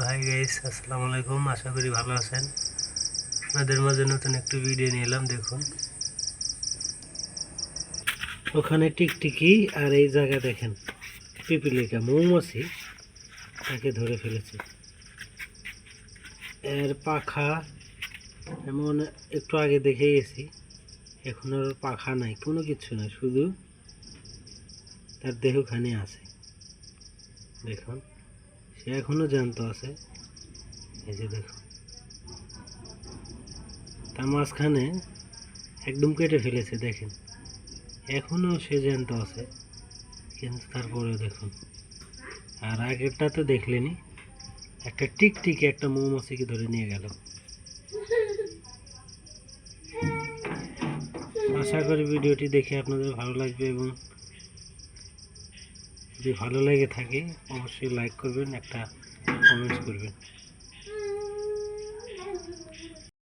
Hello hi guys আসসালামু আলাইকুম। আশা করি ভালো আছেন। আপনাদের মাঝে নতুন একটু ভিডিও নিয়ে এলাম, দেখুন। ওখানে টিকটিকি আর এই জায়গা দেখেন। পিপিলিকা, মৌমাছি তাকে ধরে ফেলেছে। এর পাখা এমন একটু আগে দেখে গেছি। এখন আর পাখা নাই, কোনো কিছু নাই, শুধু তার দেহখানি আছে। দেখুন। সে এখনও জ্যান্ত আছে। এই যে দেখুন তার মাঝখানে একদম কেটে ফেলেছে, দেখেন। এখনও সে জ্যান্ত আছে। কিন্তু তারপরে দেখুন। আর আগেরটা তো দেখলেনি, একটা টিকটিকি, একটা মৌমাছিকে ধরে নিয়ে গেল। আশা করি ভিডিওটি দেখে আপনাদের ভালো লাগবে এবং যদি ভালো লেগে থাকে অবশ্যই লাইক করবেন একটা কমেন্টস করবেন।